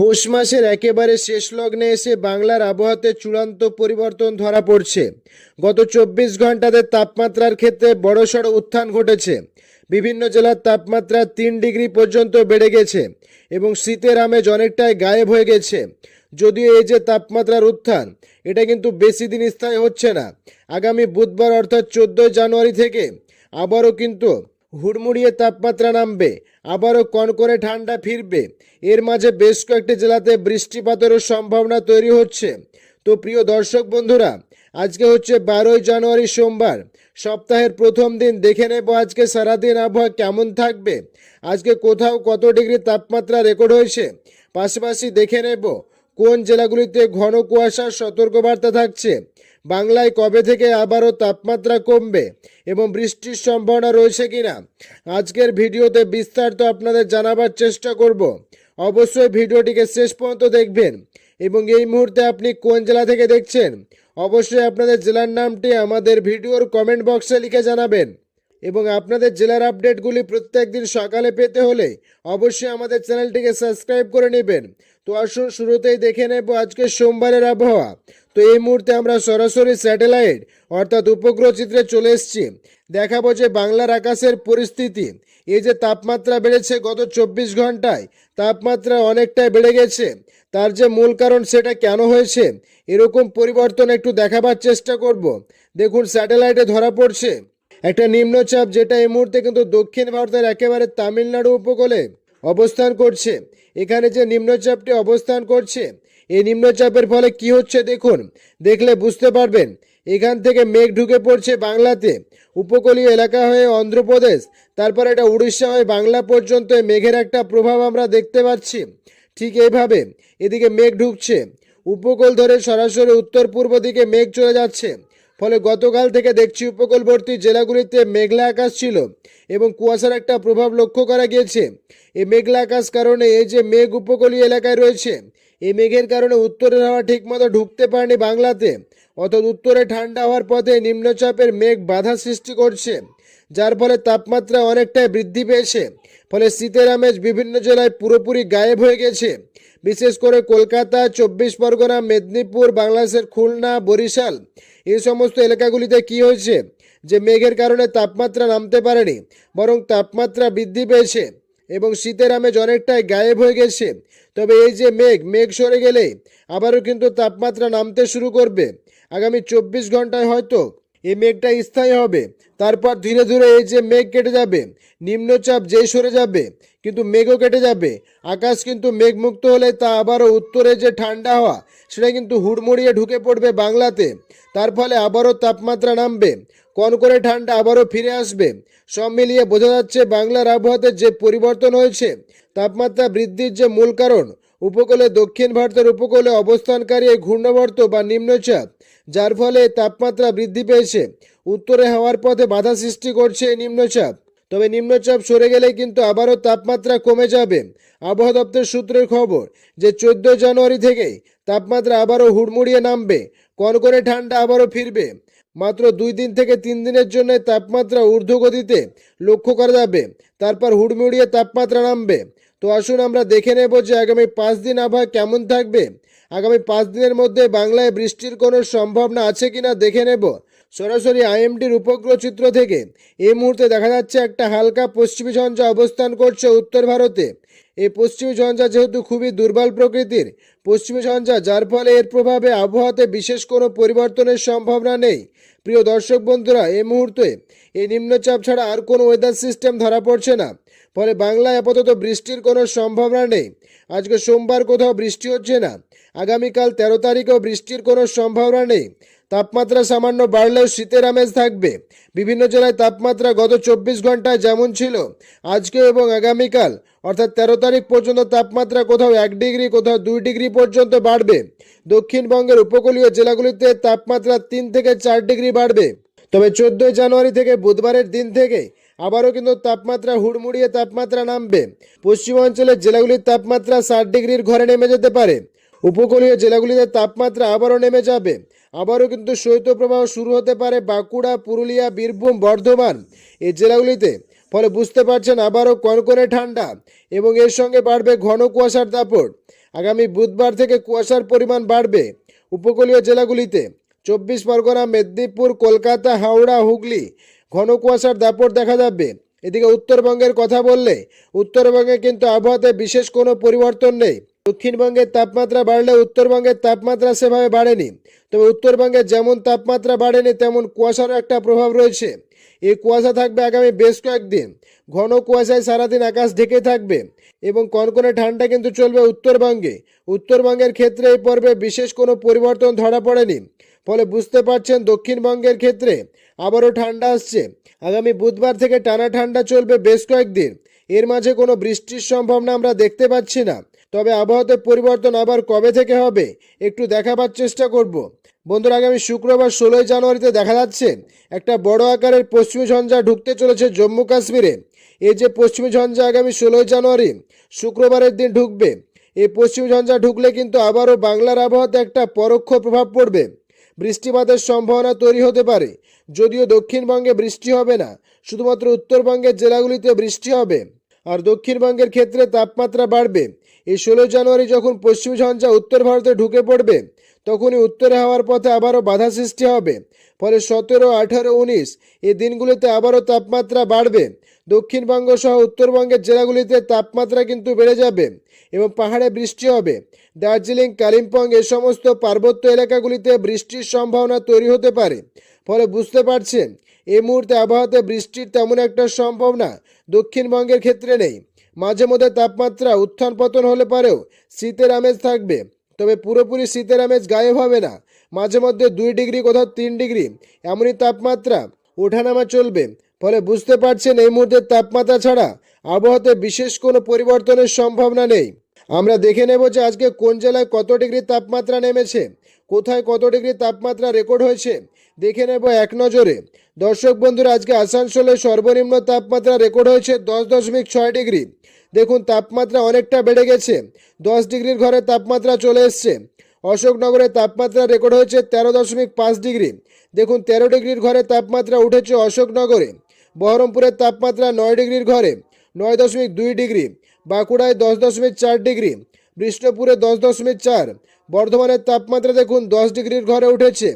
পৌষ মাসের একেবারে শেষ লগ্নে এসে বাংলার আবহাওয়াতে চূড়ান্ত পরিবর্তন ধরা পড়ছে। গত চব্বিশ ঘন্টাতে তাপমাত্রার ক্ষেত্রে বড়সড় উত্থান ঘটেছে। বিভিন্ন জেলার তাপমাত্রা তিন ডিগ্রি পর্যন্ত বেড়ে গেছে এবং শীতের আমেজ অনেকটাই গায়েব হয়ে গেছে। যদিও এই যে তাপমাত্রার উত্থান, এটা কিন্তু বেশি দিন স্থায়ী হচ্ছে না। আগামী বুধবার অর্থাৎ চোদ্দোই জানুয়ারি থেকে আবারও কিন্তু হুড়মুড়িয়ে তাপমাত্রা নামবে, আবারও কনকনে ঠান্ডা ফিরবে। এর মাঝে বেশ কয়েকটি জেলাতে বৃষ্টিপাতেরও সম্ভাবনা তৈরি হচ্ছে। তো প্রিয় দর্শক বন্ধুরা, আজকে হচ্ছে বারোই জানুয়ারি সোমবার। সপ্তাহের প্রথম দিন, দেখে নেব আজকে সারাদিন আবহাওয়া কেমন থাকবে। আজকে কোথাও কত ডিগ্রি তাপমাত্রা রেকর্ড হয়েছে? পাশাপাশি দেখে নেব কোন জেলাগুলিতে ঘন কুয়াশার সতর্কবার্তা থাকছে? বাংলায় কবে থেকে আবারও তাপমাত্রা কমবে এবং বৃষ্টির সম্ভাবনা রয়েছে কিনা? আজকের ভিডিওতে বিস্তারিত আপনাদের জানাবার চেষ্টা করব। অবশ্যই ভিডিওটিকে শেষ পর্যন্ত দেখবেন এবং এই মুহূর্তে আপনি কোন জেলা থেকে দেখছেন? অবশ্যই আপনাদের জেলার নামটি আমাদের ভিডিওর কমেন্ট বক্সে লিখে জানাবেন। এবং আপনাদের জেলার আপডেটগুলি প্রত্যেক দিন সকালে পেতে হলে অবশ্যই আমাদের চ্যানেলটিকে সাবস্ক্রাইব করে নেবেন। তো আসুন, শুরুতেই দেখে নেব আজকে সোমবারের আবহাওয়া। তো এই মুহূর্তে আমরা সরাসরি স্যাটেলাইট, অর্থাৎ উপগ্রহ চিত্রে চলে এসেছি। দেখাবো যে বাংলার আকাশের পরিস্থিতি। এই যে তাপমাত্রা বেড়েছে গত চব্বিশ ঘন্টায়, তাপমাত্রা অনেকটাই বেড়ে গেছে। তার যে মূল কারণ সেটা কেন হয়েছে, এরকম পরিবর্তন একটু দেখাবার চেষ্টা করব। দেখুন, স্যাটেলাইটে ধরা পড়ছে একটা নিম্নচাপ যেটা এই মুহূর্তে কিন্তু দক্ষিণ ভারতের একেবারে তামিলনাড়ু উপকূলে অবস্থান করছে। এখানে যে নিম্নচাপটি অবস্থান করছে, এই নিম্নচাপের ফলে কি হচ্ছে দেখুন, দেখলে বুঝতে পারবেন। এখান থেকে মেঘ ঢুকে পড়ছে বাংলাতে, উপকূলীয় এলাকা হয়ে অন্ধ্রপ্রদেশ, তারপর এটা উড়িষ্যা হয়ে বাংলা পর্যন্ত মেঘের একটা প্রভাব আমরা দেখতে পাচ্ছি। ঠিক এইভাবে এদিকে মেঘ ঢুকছে, উপকূল ধরে সরাসরি উত্তর পূর্ব দিকে মেঘ চলে যাচ্ছে। ফলে গতকাল থেকে দেখছি উপকূলবর্তী জেলাগুলিতে মেঘলা আকাশ ছিল এবং কুয়াশার একটা প্রভাব লক্ষ্য করা গিয়েছে। এই মেঘলা আকাশ কারণে এই যে মেঘ উপকূলীয় এলাকায় রয়েছে, এই মেঘের কারণে উত্তরের হাওয়া ঠিকমতো ঢুকতে পারেনি বাংলাতে। অর্থাৎ উত্তরে ঠান্ডা হওয়ার পথে নিম্নচাপের মেঘ বাধা সৃষ্টি করছে, যার ফলে তাপমাত্রা অনেকটাই বৃদ্ধি পেয়েছে। ফলে শীতের আমেজ বিভিন্ন জেলায় পুরোপুরি গায়েব হয়ে গেছে। বিশেষ করে কলকাতা, চব্বিশ পরগনা, মেদিনীপুর, বাংলাদেশের খুলনা, বরিশাল এই সমস্ত এলাকাগুলিতে কি হয়েছে? যে মেঘের কারণে তাপমাত্রা নামতে পারেনি, বরং তাপমাত্রা বৃদ্ধি পেয়েছে এবং শীতের আমেজ অনেকটাই গায়েব হয়ে গেছে। তবে এই যে মেঘ মেঘ সরে গেলে আবারও কিন্তু তাপমাত্রা নামতে শুরু করবে। আগামী চব্বিশ ঘন্টায় হয়তো এই মেঘটা স্থায়ী হবে। তারপর ধীরে ধীরে এই যে মেঘ কেটে যাবে, নিম্নচাপ যেই সরে যাবে, কিন্তু মেঘও কেটে যাবে। আকাশ কিন্তু মেঘমুক্ত হলে তা আবারও উত্তরে যে ঠান্ডা হওয়া, সেটা কিন্তু হুড়মুড়িয়ে ঢুকে পড়বে বাংলাতে। তার ফলে আবারও তাপমাত্রা নামবে কনকনে ঠান্ডা আবারও ফিরে আসবে। সব মিলিয়ে বোঝা যাচ্ছে বাংলার আবহাওয়াতে যে পরিবর্তন হয়েছে, তাপমাত্রা বৃদ্ধির যে মূল কারণ উপকূলে, দক্ষিণ ভারতের উপকূলে অবস্থানকারী এই ঘূর্ণবর্ত বা নিম্নচাপ, যার ফলে তাপমাত্রা বৃদ্ধি পেয়েছে। উত্তরে হওয়ার পথে বাধা সৃষ্টি করছে এই নিম্নচাপ। তবে নিম্নচাপ সরে গেলে কিন্তু আবারও তাপমাত্রা কমে যাবে। আবহাওয়া দপ্তর সূত্রের খবর যে, চোদ্দ জানুয়ারি থেকেই তাপমাত্রা আবারও হুড়মুড়িয়ে নামবে। কনকনে ঠান্ডা আবারও ফিরবে। মাত্র দুই দিন থেকে তিন দিনের জন্য তাপমাত্রা ঊর্ধ্বগতিতে লক্ষ্য করা যাবে। তারপর হুড়মুড়িয়ে তাপমাত্রা নামবে। তো আসুন আমরা দেখে নেব যে আগামী পাঁচ দিন আবহাওয়া কেমন থাকবে। আগামী পাঁচ দিনের মধ্যে বাংলায় বৃষ্টির কোনো সম্ভাবনা আছে কিনা দেখে নেব। সরাসরি আইএমডির উপগ্রহ চিত্র থেকে এই মুহূর্তে দেখা যাচ্ছে একটা হালকা পশ্চিমী ঝঞ্ঝা অবস্থান করছে উত্তর ভারতে। এই পশ্চিমী ঝঞ্ঝা যেহেতু খুবই দুর্বল প্রকৃতির, পশ্চিমী ঝঞ্ঝা যার ফলে এর প্রভাবে আবহাওয়াতে বিশেষ কোনো পরিবর্তনের সম্ভাবনা নেই। প্রিয় দর্শক বন্ধুরা, এই মুহূর্তে এই নিম্নচাপ ছাড়া আর কোনো ওয়েদার সিস্টেম ধরা পড়ছে না। ফলে বাংলায় আপাতত বৃষ্টির কোনো সম্ভাবনা নেই। আজকে সোমবার কোথাও বৃষ্টি হচ্ছে না। আগামীকাল তেরো তারিখেও বৃষ্টির কোনো সম্ভাবনা নেই। তাপমাত্রা সামান্য বাড়লেও শীতের আমেজ থাকবে। বিভিন্ন জেলায় তাপমাত্রা গত চব্বিশ ঘন্টায় যেমন ছিল আজকে এবং আগামীকাল, অর্থাৎ তেরো তারিখ পর্যন্ত তাপমাত্রা কোথাও এক ডিগ্রি, কোথাও দুই ডিগ্রি পর্যন্ত বাড়বে। দক্ষিণবঙ্গের উপকূলীয় জেলাগুলিতে তাপমাত্রা তিন থেকে চার ডিগ্রি বাড়বে। তবে চোদ্দোই জানুয়ারি থেকে বুধবারের দিন থেকে আবারও কিন্তু তাপমাত্রা হুড়মুড়িয়ে তাপমাত্রা নামবে। পশ্চিমাঞ্চলের জেলাগুলির তাপমাত্রা ষাট ডিগ্রির ঘরে নেমে যেতে পারে। উপকূলীয় জেলাগুলিতে তাপমাত্রা আবারও নেমে যাবে। আবারও কিন্তু শৈত্যপ্রবাহ শুরু হতে পারে বাঁকুড়া, পুরুলিয়া, বীরভূম, বর্ধমান এই জেলাগুলিতে। ফলে বুঝতে পারছেন আবারও কনকনে ঠান্ডা এবং এর সঙ্গে বাড়বে ঘন কুয়াশার দাপট। আগামী বুধবার থেকে কুয়াশার পরিমাণ বাড়বে উপকূলীয় জেলাগুলিতে। চব্বিশ পরগনা, মেদিনীপুর, কলকাতা, হাওড়া, হুগলি ঘন কুয়াশার দাপট দেখা যাবে। এদিকে উত্তরবঙ্গের কথা বললে, উত্তরবঙ্গে কিন্তু আবহাওয়াতে বিশেষ কোনো পরিবর্তন নেই। দক্ষিণবঙ্গের তাপমাত্রা বাড়লে উত্তরবঙ্গের তাপমাত্রা সেভাবে বাড়েনি। তবে উত্তরবঙ্গে যেমন তাপমাত্রা বাড়েনি, তেমন কুয়াশারও একটা প্রভাব রয়েছে। এই কুয়াশা থাকবে আগামী বেশ কয়েকদিন। ঘন কুয়াশায় সারাদিন আকাশ ঢেকে থাকবে এবং কনকনে ঠান্ডা কিন্তু চলবে উত্তরবঙ্গে। উত্তরবঙ্গের ক্ষেত্রে এই পর্বে বিশেষ কোনো পরিবর্তন ধরা পড়েনি। ফলে বুঝতে পারছেন দক্ষিণবঙ্গের ক্ষেত্রে আবারও ঠান্ডা আসছে। আগামী বুধবার থেকে টানা ঠান্ডা চলবে বেশ কয়েকদিন। এর মাঝে কোনো বৃষ্টির সম্ভাবনা আমরা দেখতে পাচ্ছি না। তবে আবহাওয়াতে পরিবর্তন আবার কবে থেকে হবে, একটু দেখাবার চেষ্টা করব। বন্ধুরা, আগামী শুক্রবার ষোলোই জানুয়ারিতে দেখা যাচ্ছে, একটা বড় আকারের পশ্চিমী ঝঞ্ঝা ঢুকতে চলেছে জম্মু কাশ্মীরে। এই যে পশ্চিমী ঝঞ্ঝা আগামী ষোলোই জানুয়ারি, শুক্রবারের দিন ঢুকবে। এই পশ্চিমী ঝঞ্ঝা ঢুকলে কিন্তু আবারও বাংলার আবহাওয়াতে একটা পরোক্ষ প্রভাব পড়বে। বৃষ্টিপাতের সম্ভাবনা তৈরি হতে পারে। যদিও দক্ষিণবঙ্গে বৃষ্টি হবে না, শুধুমাত্র উত্তরবঙ্গের জেলাগুলিতে বৃষ্টি হবে। আর দক্ষিণবঙ্গের ক্ষেত্রে তাপমাত্রা বাড়বে। এই ষোলো জানুয়ারি যখন পশ্চিম ঝঞ্ঝা উত্তর ভারতে ঢুকে পড়বে তখনই উত্তরে হওয়ার পথে আবারও বাধা সৃষ্টি হবে। ফলে সতেরো, আঠারো, উনিশ এই দিনগুলিতে আবারও তাপমাত্রা বাড়বে। দক্ষিণবঙ্গ সহ উত্তরবঙ্গের জেলাগুলিতে তাপমাত্রা কিন্তু বেড়ে যাবে এবং পাহাড়ে বৃষ্টি হবে। দার্জিলিং, কালিম্পং এ সমস্ত পার্বত্য এলাকাগুলিতে বৃষ্টির সম্ভাবনা তৈরি হতে পারে। ফলে বুঝতে পারছেন এই মুহূর্তে আবহাওয়াতে বৃষ্টির তেমন একটা সম্ভাবনা দক্ষিণবঙ্গের ক্ষেত্রে নেই। মাঝে মধ্যে তাপমাত্রা উত্থান পতন হলে পারেও শীতের আমেজ থাকবে। তবে পুরোপুরি শীতের আমেজ গায়েব হবে না। মাঝে মধ্যে দুই ডিগ্রি, কোথাও তিন ডিগ্রি। এমনই তাপমাত্রা ওঠানামা চলবে। ফলে বুঝতে পারছেন এই মুহূর্তে তাপমাত্রা ছাড়া আবহাওয়াতে বিশেষ কোনো পরিবর্তনের সম্ভাবনা নেই। আমরা দেখে নেব যে আজকে কোন জেলায় কত ডিগ্রি তাপমাত্রা নেমেছে, কোথায় কত ডিগ্রি তাপমাত্রা রেকর্ড হয়েছে, দেখে নেব এক নজরে। দর্শক বন্ধুরা, আজকে আসানসোলে সর্বনিম্ন তাপমাত্রা রেকর্ড হয়েছে দশ দশমিক ছয় ডিগ্রি। দেখুন, তাপমাত্রা অনেকটা বেড়ে গেছে। দশ ডিগ্রির ঘরে তাপমাত্রা চলে এসছে। অশোকনগরে তাপমাত্রা রেকর্ড হয়েছে তেরো দশমিক পাঁচ ডিগ্রি। দেখুন, তেরো ডিগ্রির ঘরে তাপমাত্রা উঠেছে অশোকনগরে। বহরমপুরের তাপমাত্রা নয় ডিগ্রির ঘরে নয় দশমিক দুই ডিগ্রি। বাঁকুড়ায় দশ দশমিক চার ডিগ্রি। বিষ্ণুপুরে দশ দশমিক চার। বর্ধমানের তাপমাত্রা দেখুন দশ ডিগ্রির ঘরে উঠেছে।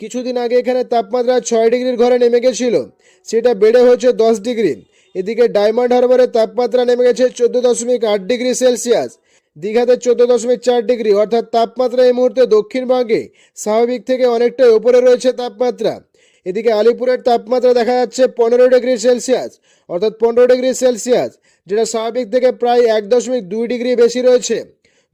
কিছুদিন আগে এখানে তাপমাত্রা ছয় ডিগ্রির ঘরে নেমে গেছিল। সেটা বেড়ে হয়েছে দশ ডিগ্রি। এদিকে ডায়মন্ড হারবারের তাপমাত্রা নেমে গেছে চোদ্দ দশমিক আট ডিগ্রি সেলসিয়াস। দীঘাতে চোদ্দ দশমিক চার ডিগ্রি, অর্থাৎ তাপমাত্রা এই মুহূর্তে দক্ষিণবঙ্গে স্বাভাবিক থেকে অনেকটাই উপরে রয়েছে তাপমাত্রা। এদিকে আলিপুরের তাপমাত্রা দেখা যাচ্ছে পনেরো ডিগ্রি সেলসিয়াস, অর্থাৎ পনেরো ডিগ্রি সেলসিয়াস, যেটা স্বাভাবিক থেকে প্রায় এক দশমিক দুই ডিগ্রি বেশি রয়েছে।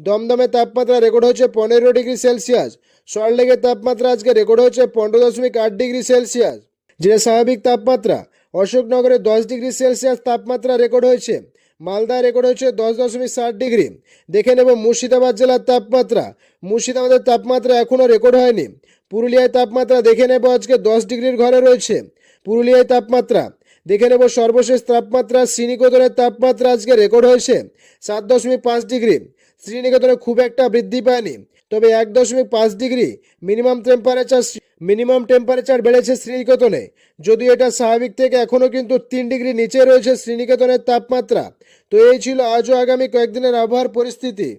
দমদমে তাপমাত্রা রেকর্ড হয়েছে পনেরো ডিগ্রি সেলসিয়াস, সল্টলেকের তাপমাত্রা আজকে রেকর্ড হয়েছে পনেরো দশমিক আট ডিগ্রি সেলসিয়াস, যেটা স্বাভাবিক তাপমাত্রা। অশোকনগরে দশ ডিগ্রি সেলসিয়াস তাপমাত্রা রেকর্ড হয়েছে। মালদায় রেকর্ড হয়েছে দশ দশমিক ষাট ডিগ্রি। দেখে নেব মুর্শিদাবাদ জেলার তাপমাত্রা। মুর্শিদাবাদের তাপমাত্রা এখনও রেকর্ড হয়নি। পুরুলিয়ায় তাপমাত্রা দেখে নেব আজকে দশ ডিগ্রির ঘরে রয়েছে। পুরুলিয়ায় তাপমাত্রা দেখে নেব সর্বশেষ তাপমাত্রা। শ্রীনিকেতনের তাপমাত্রা আজকে রেকর্ড হয়েছে সাত দশমিক পাঁচ ডিগ্রি। শ্রীনিকেতনে খুব একটা বৃদ্ধি পায়নি। তবে এক দশমিক পাঁচ degree minimum temperature minimum temperature বেড়েছে শ্রীনিকেতনে। যদিও এটা স্বাভাবিক থেকে এখনও কিন্তু তিন ডিগ্রি নিচে রয়েছে শ্রীনিকেতনের তাপমাত্রা। তো এই ছিল আজও আগামী কয়েকদিনের আবহাওয়ার পরিস্থিতি।